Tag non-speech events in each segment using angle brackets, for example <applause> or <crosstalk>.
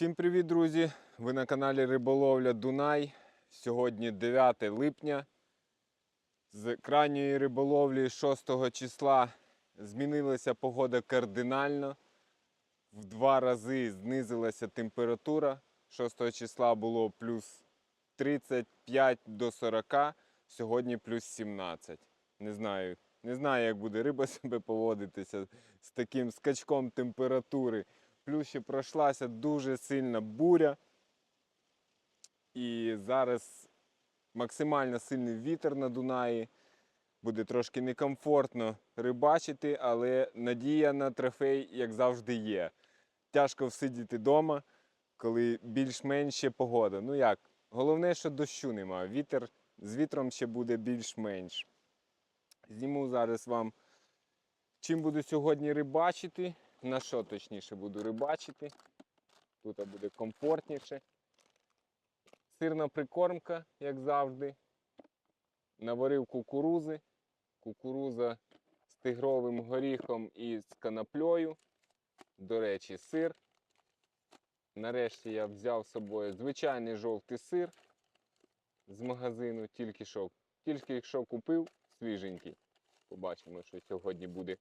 Всім привіт, друзі! Ви на каналі Риболовля Дунай. Сьогодні 9 липня. З крайньої риболовлі 6 числа змінилася погода кардинально. В два рази знизилася температура. 6 числа було плюс 35 до 40, сьогодні плюс 17. Не знаю, не знаю, як буде риба <laughs> себе поводитися з таким скачком температури. Плюс ще пройшлася дуже сильна буря. І зараз максимально сильний вітер на Дунаї. Буде трошки некомфортно рибачити, але надія на трофей, як завжди, є. Тяжко всидіти вдома, коли більш-менш погода. Ну як, головне, що дощу немає. Вітер з вітром ще буде більш-менш. Зніму зараз вам, чим буду сьогодні рибачити. На що точніше буду рибачити. Тут буде комфортніше. Сирна прикормка, як завжди. Наварив кукурузи. Кукуруза з тигровим горіхом і з канаплею. До речі, сир. Нарешті я взяв з собою звичайний жовтий сир з магазину, тільки що, тільки що купив свіженький. Побачимо, що сьогодні буде.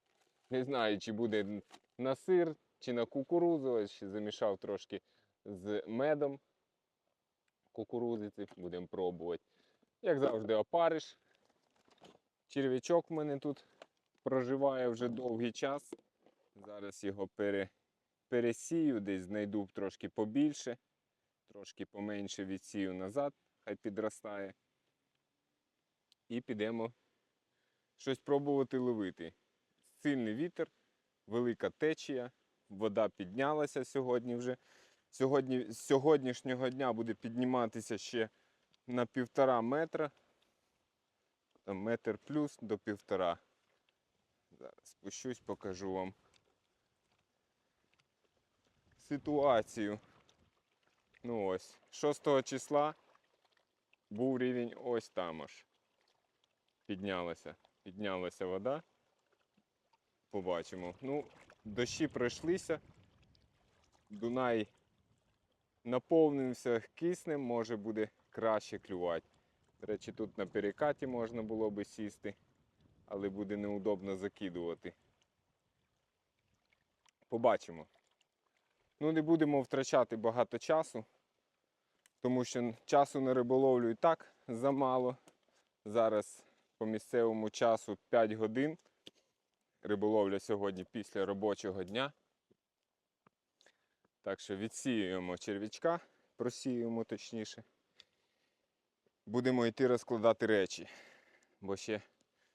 Не знаю, чи буде на сир чи на кукурузу. Ось замішав трошки з медом кукурузиці. Будемо пробувати. Як завжди, опариш. Черв'ячок в мене тут проживає вже довгий час. Зараз його пере, пересію, десь знайду трошки побільше, трошки поменше відсію назад, хай підростає. І підемо щось пробувати ловити. Сильний вітер, велика течія, вода піднялася сьогодні вже. Сьогодні, з сьогоднішнього дня буде підніматися ще на півтора метра. Там метр плюс до півтора. Зараз спущусь, покажу вам ситуацію. Ну ось, 6 числа був рівень ось там аж. Піднялася. Піднялася вода. Побачимо. Ну, дощі пройшлися. Дунай наповнився киснем, може буде краще клювати. До речі, тут на перекаті можна було би сісти, але буде неудобно закидувати. Побачимо. Ну, не будемо втрачати багато часу, тому що часу на риболовлю і так замало. Зараз по місцевому часу 5 годин. Риболовля сьогодні після робочого дня. Так що відсіюємо черв'ячка, просіюємо точніше. Будемо йти розкладати речі. Бо ще,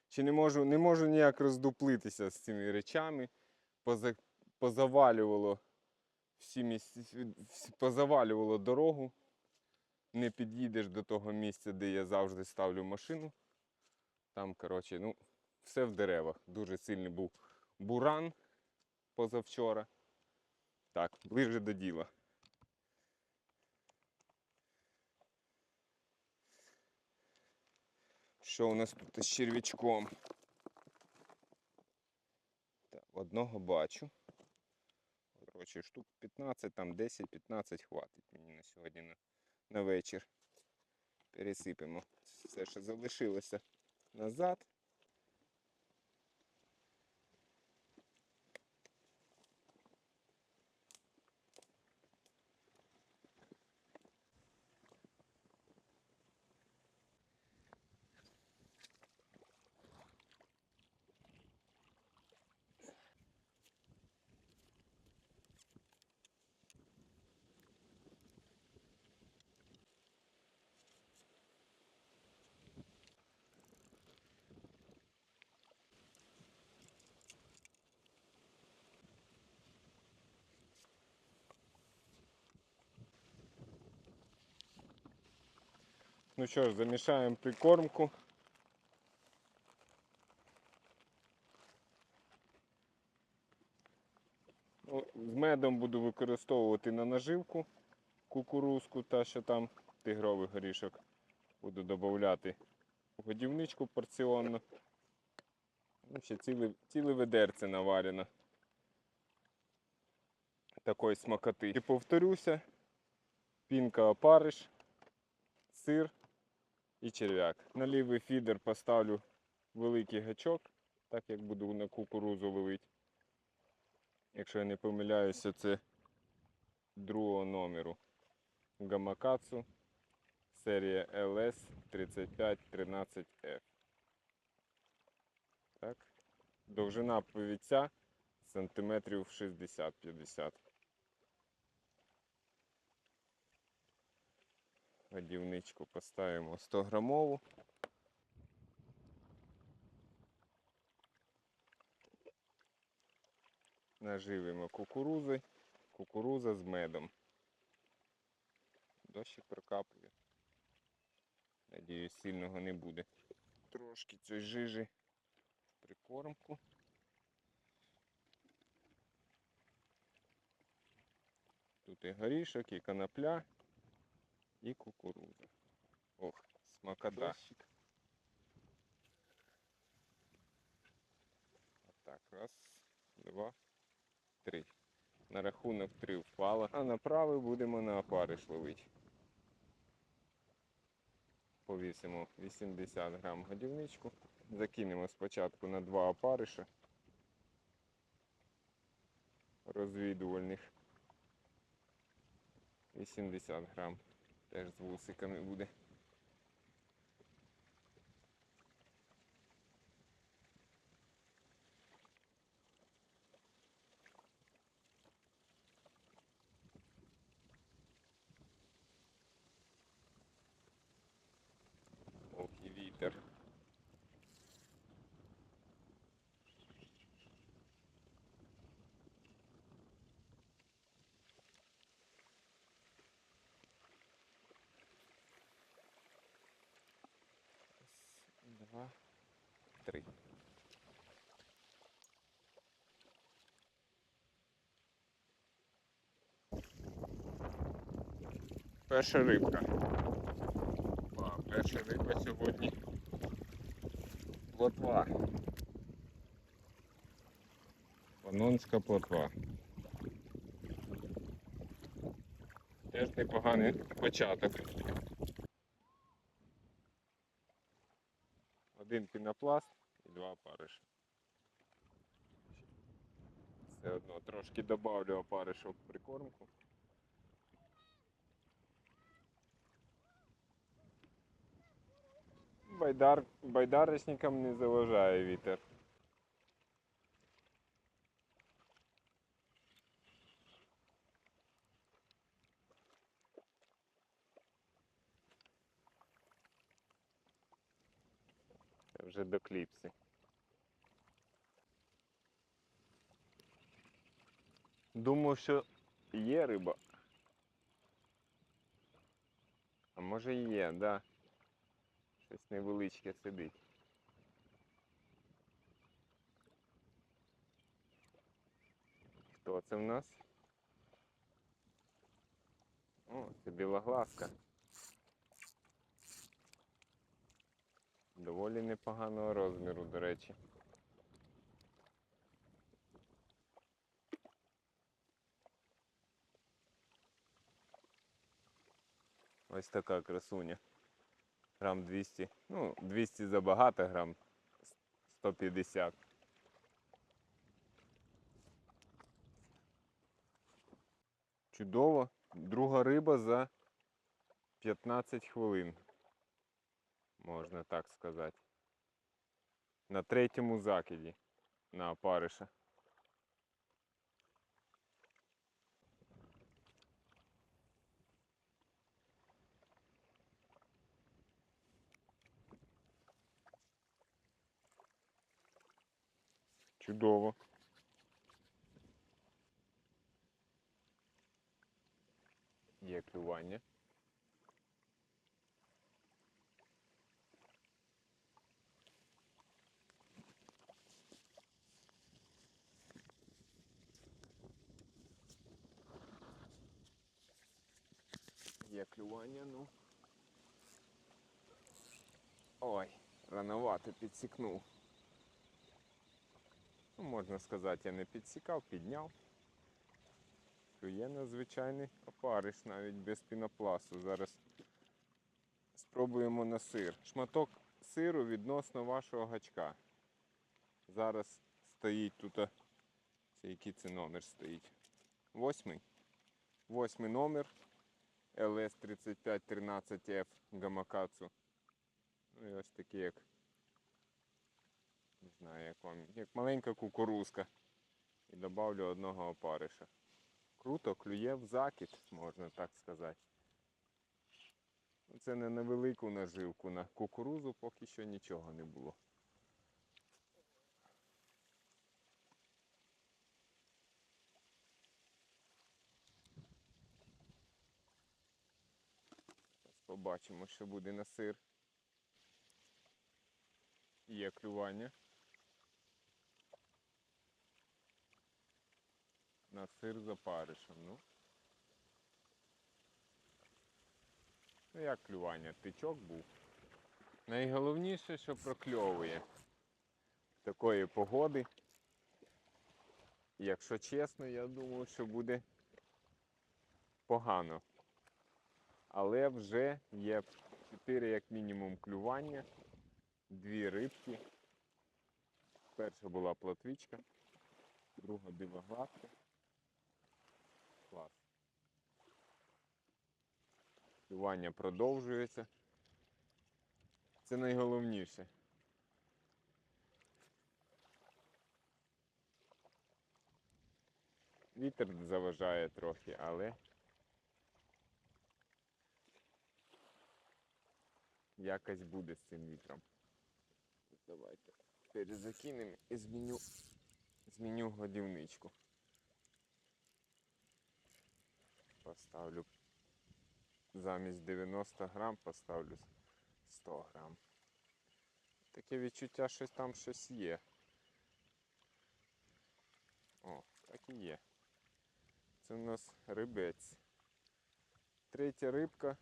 ще не, можу, не можу ніяк роздуплитися з цими речами. Поза, позавалювало всі місця, позавалювало дорогу. Не під'їдеш до того місця, де я завжди ставлю машину. Там, коротше, ну, все в деревах. Дуже сильний був буран позавчора. Так, ближче до діла. Що у нас тут із черв'ячком? Одного бачу. Коротше, штук 15, там 10-15 хватить мені на сьогодні на, на вечір. Пересипемо все, що залишилося назад. Ну що ж, замішаємо прикормку. Ну, з медом буду використовувати на наживку кукурузку, та що там тигровий горішок. Буду додати в годівничку порціонно. Ну, ще ціле, ціле ведерце наварено. Такої смакоти. І повторюся, пінка опариш, сир і черв'як. На лівий фідер поставлю великий гачок, так як буду на кукурузу ловити. Якщо я не помиляюся, це другого номеру. Гамакацу серія LS 3513F. Так. Довжина повіця сантиметрів 60-50. Годівничку поставимо 100 грамову. Наживимо кукурузи, кукуруза з медом. Дощик прокапує. Надіюсь, сильного не буде. Трошки цієї жижі в прикормку. Тут і горішок, і конопля, і кукуруза. Ох, смакота. Отак, раз, два, три. На рахунок три впало, а направи будемо на опариш ловити. Повісимо 80 грам годівничку. Закинемо спочатку на два опариша розвідувальних. 80 грам. Теж з вусиками буде. Ох, і вітер. Раз, два, три. Перша рибка. Опа, перша риба сьогодні. Плотва. Панонська плотва. Теж непоганий початок. Один пінопласт і два опариша. Все одно трошки додавлю опаришу в прикормку. Байдар, байдарочникам не заважає вітер. До кліпси. Думав, що є риба. А може і є, да. Щось невеличке сидить. Хто це в нас? О, це білоглазка. Доволі непоганого розміру, до речі. Ось така красуня. Грам 200. Ну, 200 забагато, грам 150. Чудово. Друга риба за 15 хвилин. Можна так сказати. На третьому закиді на опариша. Чудово. Є клювання. Клювання, ну. Ой, рановато підсікнув. Ну, можна сказати, я не підсікав, підняв. Клює на звичайний опариш, навіть без пінопласту. Зараз спробуємо на сир. Шматок сиру відносно вашого гачка. Зараз стоїть тут. Це який це номер стоїть? Восьмий. Восьмий номер LS3513F Гамакацу. Ну і ось такий як. Не знаю, як вам. Як маленька кукурузка. І добавлю одного опариша. Круто, клює в закид, можна так сказати. Це не на велику наживку, на кукурузу поки що нічого не було. Побачимо, що буде на сир. Є клювання. На сир з опаришем. Ну. Ну як клювання? Тичок був. Найголовніше, що прокльовує такої погоди. Якщо чесно, я думаю, що буде погано. Але вже є 4 як мінімум клювання, дві рибки. Перша була плотвичка, друга білогладка. Клас. Клювання продовжується. Це найголовніше. Вітер заважає трохи, але якось буде з цим вітром. Давайте перезакинемо і зміню, зміню годівничку. Поставлю замість 90 грам поставлю 100 грам. Таке відчуття, що там щось є. О, так і є. Це у нас рибець. Третя рибка.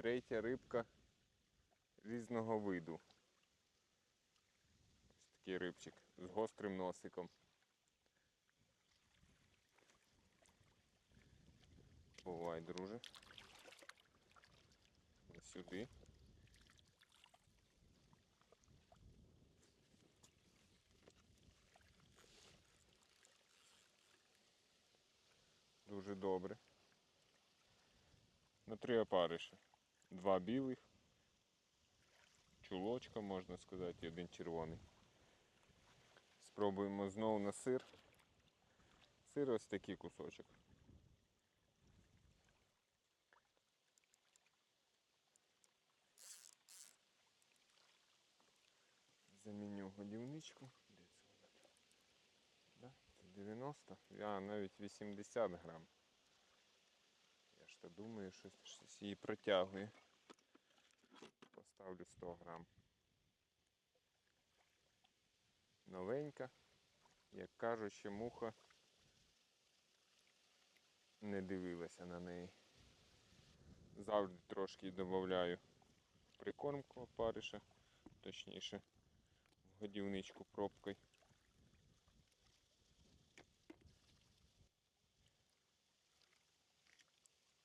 Третя рибка різного виду. Ось такий рибчик з гострим носиком. Бувай, друже. Сюди. Дуже добре. На три опариша. Два білих, чулочка, можна сказати, один червоний. Спробуємо знову на сир. Сир ось такий кусочок. Заміню годівничку. Де це вона тут? 90, а навіть 80 грам. То думаю, що щось її протягує. Поставлю 100 грам. Новенька, як кажуть, ще муха не дивилася на неї. Завжди трошки додаю прикормку опариша, точніше в годівничку пробкою.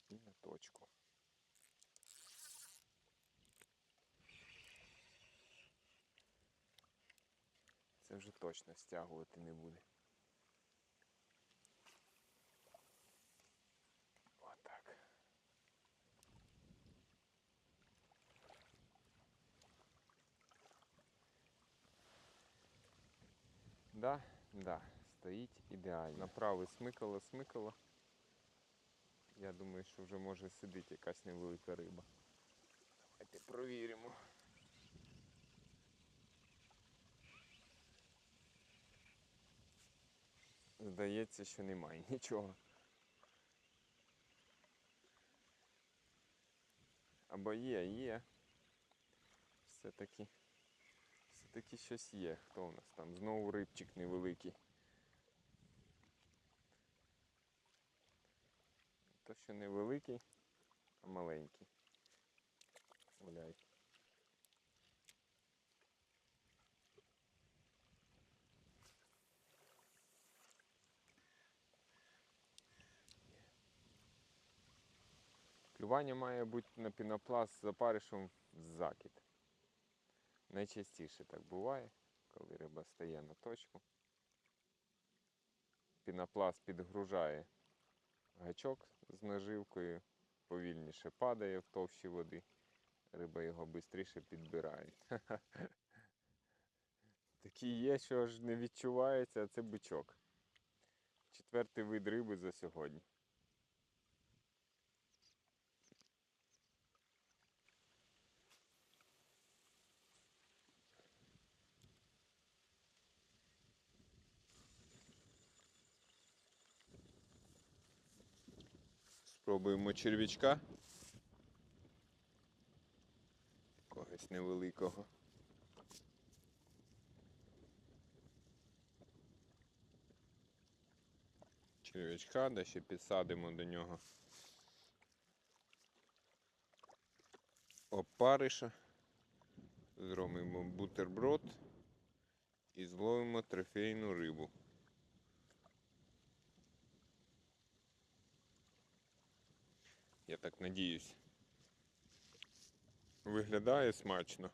І на точку. Це вже точно стягувати не буде. Отак. Да, да, стоїть ідеально. Направи смикало, смикало. Я думаю, що вже може сидіти якась невелика риба. Давайте провіримо. Здається, що немає <laughs> нічого. Або є, є. Все-таки. Все-таки щось є. Хто у нас там? Знову рибчик невеликий. То що невеликий, а маленький. Гуляй. Клювання має бути на пінопласт з запаришем в закид. Найчастіше так буває, коли риба стає на точку. Пінопласт підгружає гачок з наживкою, повільніше падає в товщі води, риба його швидше підбирає. <laughs> Такі є, що ж не відчувається, а це бичок. Четвертий вид риби за сьогодні. Спробуємо черв'ячка. Когось невеликого. Черв'ячка, да ще підсадимо до нього. Опариша. Зробимо бутерброд і зловимо трофейну рибу. Я так надіюсь. Виглядає смачно.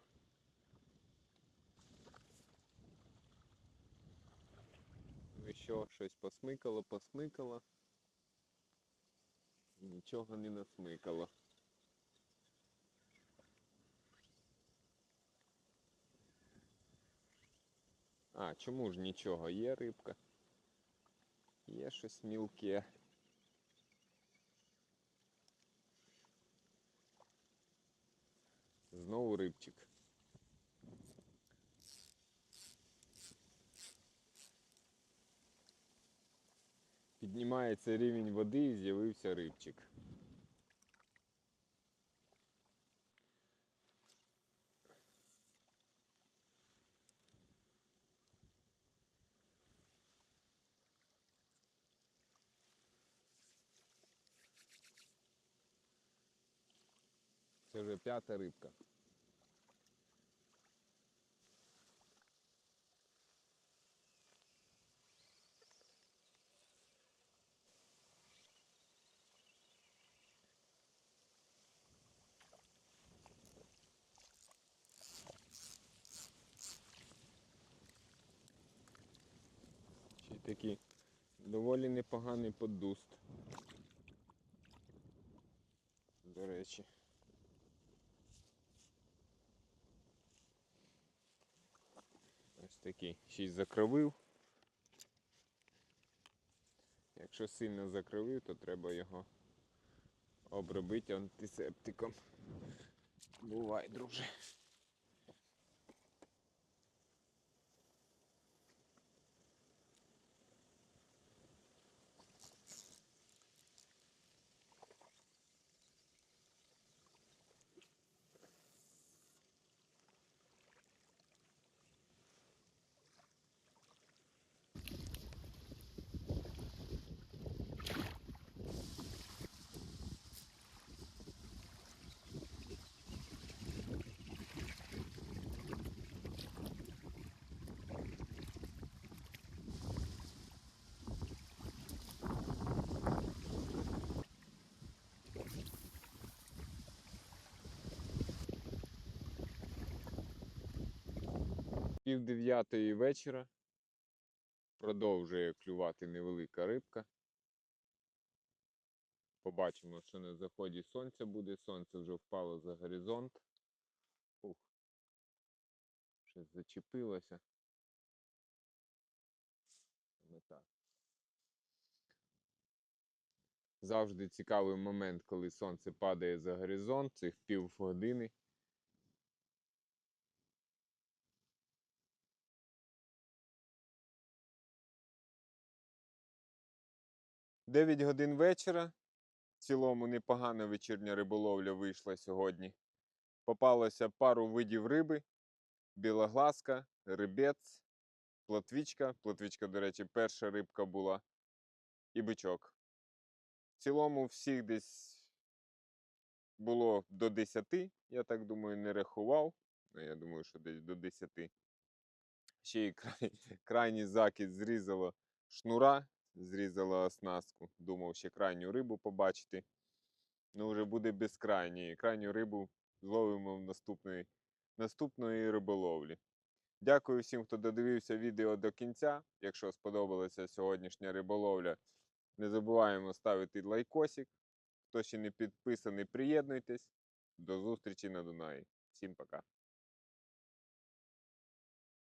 І що, щось посмикало, посмикало. Нічого не насмикало. А, чому ж нічого? Є рибка. Є щось мілке. Знову рибчик. Піднімається рівень води і з'явився рибчик. Це вже п'ята рибка. Ще й такий доволі непоганий поддуст. До речі. Ось такий. Й закровив. Якщо сильно закровив, то треба його обробити антисептиком. Бувай, друже. Пів дев'ятої вечора продовжує клювати невелика рибка. Побачимо, що на заході сонця буде. Сонце вже впало за горизонт. Ух. Щось зачепилося. Так. Завжди цікавий момент, коли сонце падає за горизонт, цих півгодини. 9 годин вечора. В цілому непогана вечірня риболовля вийшла сьогодні. Попалося пару видів риби: білогласка, рибець, плотвічка. Плотвічка, до речі, перша рибка була. І бичок. В цілому всіх десь було до 10, я так думаю, не рахував. Ну, я думаю, що десь до 10. Ще й край, <laughs> крайній закид зрізало шнура, зрізала оснастку. Думав ще крайню рибу побачити. ну вже буде безкрайній. Крайню рибу зловимо в наступної, наступної риболовлі. Дякую всім, хто додивився відео до кінця. Якщо сподобалася сьогоднішня риболовля, не забуваємо ставити лайкосик. Хто ще не підписаний, приєднуйтесь. До зустрічі на Дунаї. Всім пока.